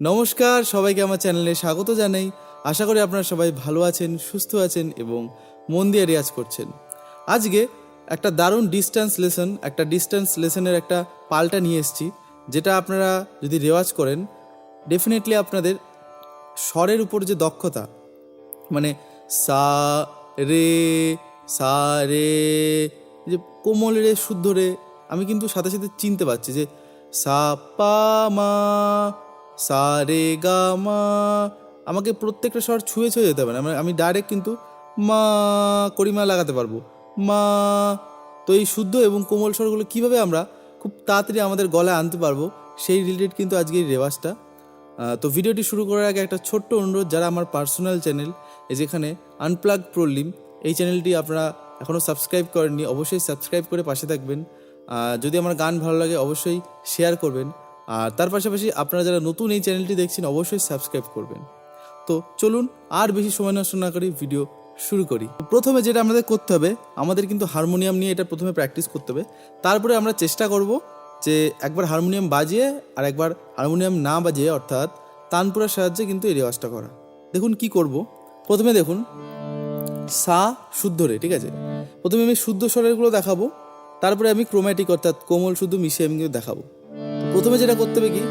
নমস্কার, সবাইকে আমার চ্যানেলে স্বাগত জানাই। আশা করি আপনারা সবাই ভালো আছেন, সুস্থ আছেন এবং মন দিয়ে রেয়াজ করছেন। আজকে একটা দারুণ ডিস্টেন্স লেসন একটা ডিস্টেন্স লেসনের একটা পাল্টা নিয়ে এসেছি, যেটা আপনারা যদি রেওয়াজ করেন ডেফিনেটলি আপনাদের স্বরের উপর যে দক্ষতা মানে সা, রে সা, রে, যে কোমল রে, শুদ্ধ রে, আমি কিন্তু সাথে সাথে চিনতে পারছি যে সা, পা, মা সা রে গা মা। আমাকে প্রত্যেকটা স্বর ছুঁয়ে ছুঁয়ে যেতে পারে মানে আমি ডাইরেক্ট কিন্তু মা করিমা লাগাতে পারব। মা। তো এই শুদ্ধ এবং কোমল স্বরগুলো কীভাবে আমরা খুব তাড়াতাড়ি আমাদের গলায় আনতে পারব, সেই রিলেটেড কিন্তু আজকে এই রেওয়াজটা। তো ভিডিওটি শুরু করার আগে একটা ছোট্ট অনুরোধ, যারা আমার পার্সোনাল চ্যানেল যেখানে আনপ্লাগ প্রলিম এই চ্যানেলটি আপনারা এখনও সাবস্ক্রাইব করেননি, অবশ্যই সাবস্ক্রাইব করে পাশে থাকবেন। যদি আমার গান ভালো লাগে, অবশ্যই শেয়ার করবেন। আর তার পাশাপাশি আপনারা যারা নতুন এই চ্যানেলটি দেখছেন, অবশ্যই সাবস্ক্রাইব করবেন। তো চলুন আর বেশি সময় নষ্ট না করি ভিডিও শুরু করি। প্রথমে যেটা আমাদের করতে হবে, আমাদের কিন্তু হারমোনিয়াম নিয়ে এটা প্রথমে প্র্যাকটিস করতে হবে। তারপরে আমরা চেষ্টা করব যে একবার হারমোনিয়াম বাজিয়ে আর একবার হারমোনিয়াম না বাজিয়ে অর্থাৎ তানপুরার সাহায্যে কিন্তু এই রেওয়াজটা করা। দেখুন কি করব। প্রথমে দেখুন, সা শুদ্ধ রে, ঠিক আছে? প্রথমে আমি শুদ্ধ স্বরেরগুলো দেখাবো, তারপরে আমি ক্রোম্যাটিক অর্থাৎ কোমল শুদ্ধ মিশিয়ে আমি কিন্তু দেখাবো। প্রথমে যেটা করতে হবে কি?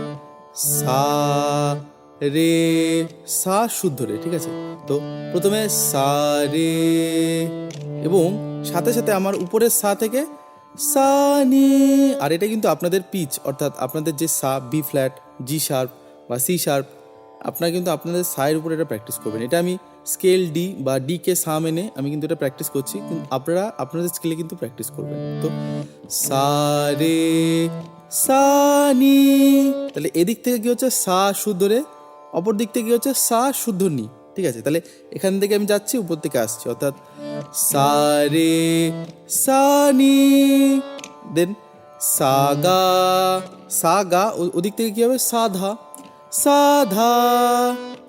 সা, রে, সা শুদ্ধ রে, ঠিক আছে? তো প্রথমে সা, রে এবং সাথে সাথে আমার উপরের সা থেকে সা, নি। আর এটা কিন্তু আপনাদের পিচ, অর্থাৎ আপনাদের যে সা, বি ফ্ল্যাট, জি শার্প বা সি শার্প, আপনারা কিন্তু আপনাদের সায়ের উপরে এটা প্র্যাকটিস করবেন। এটা আমি স্কেল ডি বা ডি কে সা মেনে আমি কিন্তু এটা প্র্যাকটিস করছি। কিন্তু আপনারা, আপনাদের স্কেলে কিন্তু প্র্যাকটিস করবেন। তো সা, রে সা নি তাহলে এদিক থেকে কি হচ্ছে? সা শুদ্ধ রে। অপর দিক থেকে কি হচ্ছে? সা শুদ্ধ নি। ঠিক আছে, তাহলে এখান থেকে আমি যাচ্ছি, উপর থেকে আসছি। অর্থাৎ সা রে সা নি দেন সা গা। সা গা ওদিক থেকে কি হবে? সাধা সাধা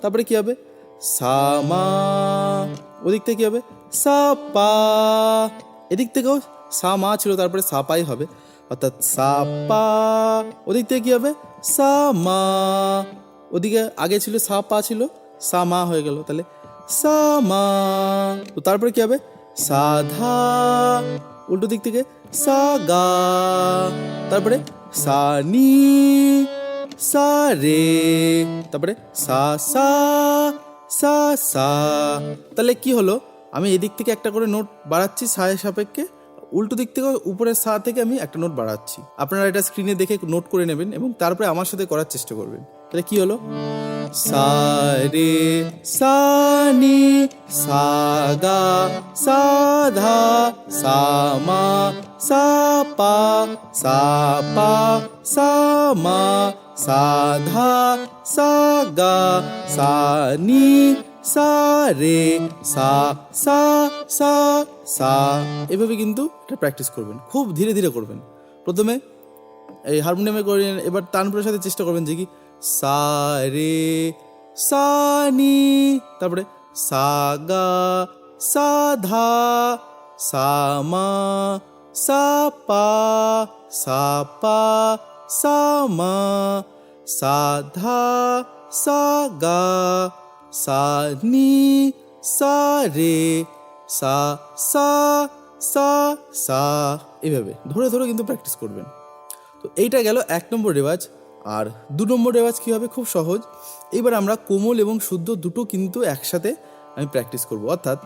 তারপরে কি হবে? সামা ওদিক থেকে কি হবে? সাপা এদিক থেকেও সা মা ছিল, তারপরে সাপাই হবে। অর্থাৎ সা পা ওদিক থেকে কি হবে? সা মা ওদিকে আগে ছিল সা পা ছিল সা মা হয়ে গেল। তাহলে সা মা তো তারপরে কি হবে? সাধা। উল্টো দিক থেকে সা গা তারপরে সা নি সা রে তারপরে সা সা সা সা তাহলে কি হলো? আমি এদিক থেকে একটা করে নোট বাড়াচ্ছি সায়ের সাপেক্ষে। উল্টো দিক থেকে উপরের সা থেকে আমি একটা নোট বাড়াচ্ছি। আপনারা এটা স্ক্রিনে দেখে নোট করে নেবেন এবং তারপরে আমার সাথে করার চেষ্টা করবেন। তাহলে কি হলো? সা রে সা নি সা গা সা ধা সা মা সা পা সা পা সা মা সা ধা সা গা সা নি সা রে সা সা সা সা। এভাবে কিন্তু এটা প্র্যাকটিস করবেন, খুব ধীরে ধীরে করবেন। প্রথমে এই হারমোনিয়ামে করেন এবার তানপুরের সাথে চেষ্টা করবেন যে কি, সা রে, সা নি, তারপরে সা গা, সা ধা, সা মা, সা পা সা পা, সা মা, সা ধা, সা গা। সা, নি, সা, রে, সা সা সা সা। এভাবে, ধরে ধরে কিন্তু প্র্যাকটিস করবেন। তো এইটা গেল এক নম্বর রেওয়াজ। আর দু নম্বর রেওয়াজ কী হবে? খুব সহজ। এবার আমরা কোমল এবং শুদ্ধ দুটো কিন্তু একসাথে আমি প্র্যাকটিস করব। অর্থাৎ,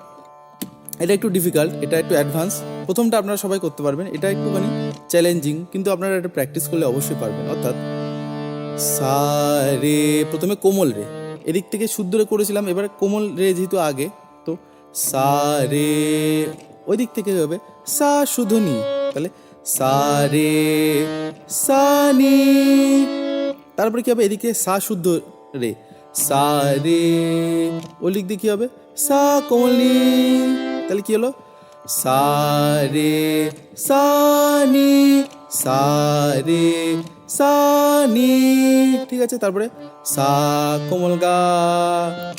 এটা একটু ডিফিকাল্ট এটা একটু অ্যাডভান্স প্রথমটা আপনারা সবাই করতে পারবেন। এটা একটুখানি চ্যালেঞ্জিং কিন্তু আপনারা এটা প্র্যাকটিস করলে অবশ্যই পারবেন। অর্থাৎ, সা, রে, প্রথমে কোমল রে। এদিক থেকে শুদ্ধ রে করেছিলাম, এবার কোমল রে যেহেতু আগে, তো সা রে ওই দিক থেকে হবে সা শুধু নি, তাহলে সা রে, সা নি, তারপরে কি হবে? এদিকে সা শুদ্ধ রে, সা রে ওই দিক দিয়ে কি হবে? সা কোমল নি, তাহলে কি হলো? সা রে, সা নি, সা রে সা ঠিক আছে, তারপরে সা কোমল গা।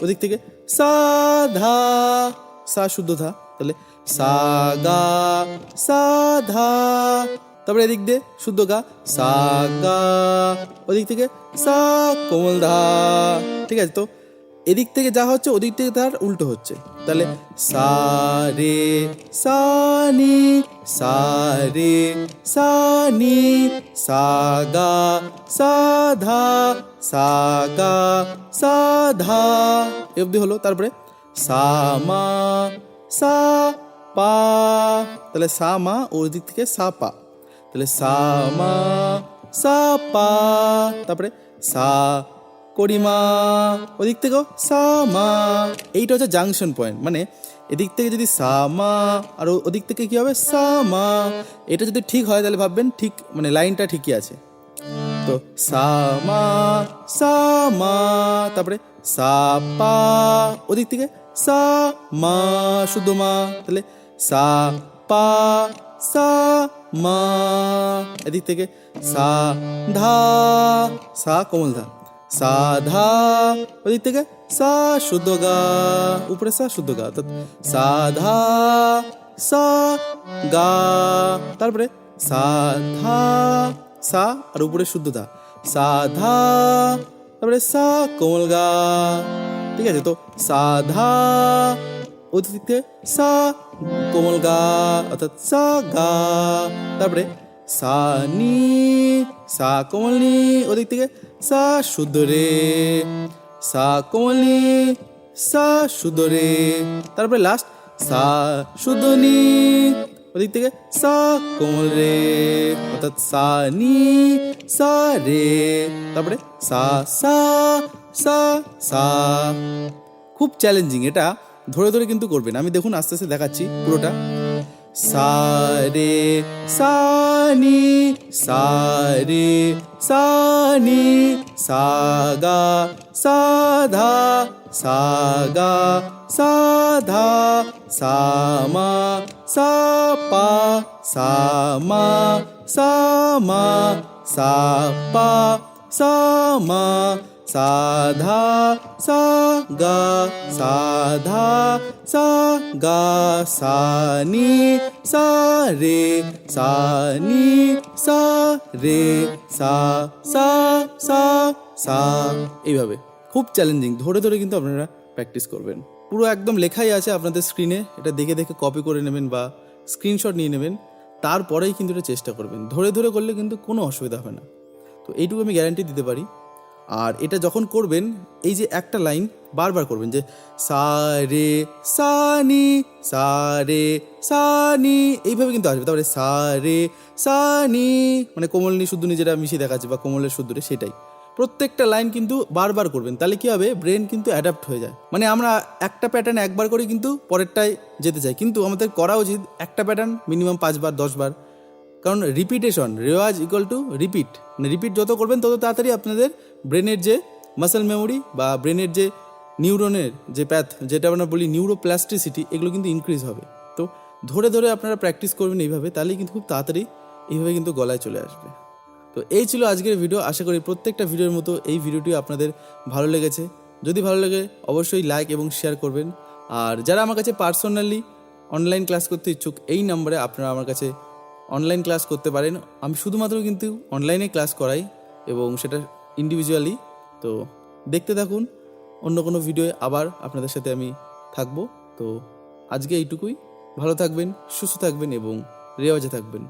ওদিক থেকে সা ধা, সা শুদ্ধ ধা। তাহলে সা গা, সা ধা। তারপরে এদিক দিয়ে শুদ্ধ গা, সা গা। ওদিক থেকে সা কোমল ধা। ঠিক আছে, তো এদিক থেকে যা হচ্ছে ওদিক থেকে তার উল্টো হচ্ছে। তাহলে সা রে সা নি সা রে সা নি সা গা সা ধা সা গা সা ধা অবধি হলো। তারপরে সা মা সা পা। তাহলে সা মা ওর দিক থেকে সা পা। তাহলে সা মা সা পা। তারপরে সা করিমা। ওদিক থেকেও সা মা এইটা হচ্ছে জাংশন পয়েন্ট। মানে এদিক থেকে যদি সা মা আর ওদিক থেকে কি হবে? সা মা এটা যদি ঠিক হয় তাহলে ভাববেন ঠিক মানে লাইনটা ঠিকই আছে। তো সা মা সা মা তারপরে সা পা ওদিক থেকে সা মা শুদ্ধ মা, তাহলে সা পা সা মা এদিক থেকে সা, ধা, সা, কোমল ধা। সা ধা ওদিক থেকে সা শুদ্ধ গা, উপরে সা শুদ্ধ গা, অর্থাৎ সা ধা সা গা, তারপরে সা ধা সা, আর উপরে শুদ্ধ দা, সাধা, তারপরে সা কোমল গা, ঠিক আছে? তো সাধা ওদিক থেকে সা কোমল গা, অর্থাৎ সা গা, তারপরে সা, নি, সা, কোমল ওদিক থেকে সা, শুদ্ধ রে। সা, কোমল সা, শুদ্ধ রে। তারপরে লাস্ট সা, শুদ্ধ, নি, ওদিক থেকে সা, কোমল রে। অর্থাৎ সা, নি, সা, রে। তারপরে সা সা সা সা। খুব চ্যালেঞ্জিং এটা। ধরে ধরে কিন্তু করবেন আমি দেখুন আস্তে আস্তে দেখাচ্ছি পুরোটা। सारे सानि सारे सानि सागा साधा सागा साधा सामा सापा सामा सामा सापा सामा সা ধা সা গা সা ধা সা গা সা নি সা রে সা নি সা। রে সা সা সা সা এইভাবে। খুব চ্যালেঞ্জিং ধরে ধরে কিন্তু আপনারা প্র্যাকটিস করবেন। পুরো একদম লেখাই আছে আপনাদের স্ক্রিনে এটা দেখে দেখে কপি করে নেবেন বা স্ক্রিনশট নিয়ে নেবেন। তারপরেই কিন্তু এটা চেষ্টা করবেন। ধরে ধরে করলে কিন্তু কোনো অসুবিধা হবে না। তো এইটুকু আমি গ্যারান্টি দিতে পারি। আর এটা যখন করবেন, এই যে একটা লাইন বারবার করবেন যে, সা রে, সা নি, সা রে, সা নি, এইভাবে কিন্তু আসবে। তারপরে, সা রে, সা নি মানে কোমল নি, শুদ্ধ নি যেটা মিশিয়ে দেখাচ্ছে বা কোমলের শুদ্ধ রে, সেটাই। প্রত্যেকটা লাইন কিন্তু বারবার করবেন, তাহলে কী হবে? ব্রেন কিন্তু অ্যাডাপ্ট হয়ে যায়। মানে আমরা একটা প্যাটার্ন একবার করে কিন্তু পরেরটায় যেতে চাই। কিন্তু আমাদের করা উচিত একটা প্যাটার্ন মিনিমাম পাঁচবার, দশবার। কারণ রিপিটেশন রেওয়াজ ইকুয়াল টু রিপিট মানে রিপিট যত করবেন, তত তাড়াতাড়ি আপনাদের ব্রেনের যে মাসেল মেমোরি বা ব্রেনের যে নিউরনের যে প্যাথ যেটা আমরা বলি নিউরোপ্লাস্টিসিটি এগুলো কিন্তু ইনক্রিজ হবে। তো ধরে ধরে আপনারা প্র্যাকটিস করবেন এইভাবে, তাহলেই কিন্তু খুব তাড়াতাড়ি এইভাবে কিন্তু গলায় চলে আসবে। তো এই ছিল আজকের ভিডিও আশা করি প্রত্যেকটা ভিডিওর মতো এই ভিডিওটি আপনাদের ভালো লেগেছে। যদি ভালো লাগে, অবশ্যই লাইক এবং শেয়ার করবেন। আর যারা আমার কাছে পার্সোনালি অনলাইন ক্লাস করতে ইচ্ছুক, এই নম্বরে আপনারা আমার কাছে অনলাইন ক্লাস করতে পারেন। আমি শুধুমাত্র কিন্তু অনলাইনে ক্লাস করাই এবং সেটা ইন্ডিভিজুয়ালি তো দেখতে থাকুন, অন্য কোনো ভিডিওয়ে আবার আপনাদের সাথে আমি থাকব। তো আজকে এইটুকুই। ভালো থাকবেন, সুস্থ থাকবেন এবং রেওয়াজে থাকবেন।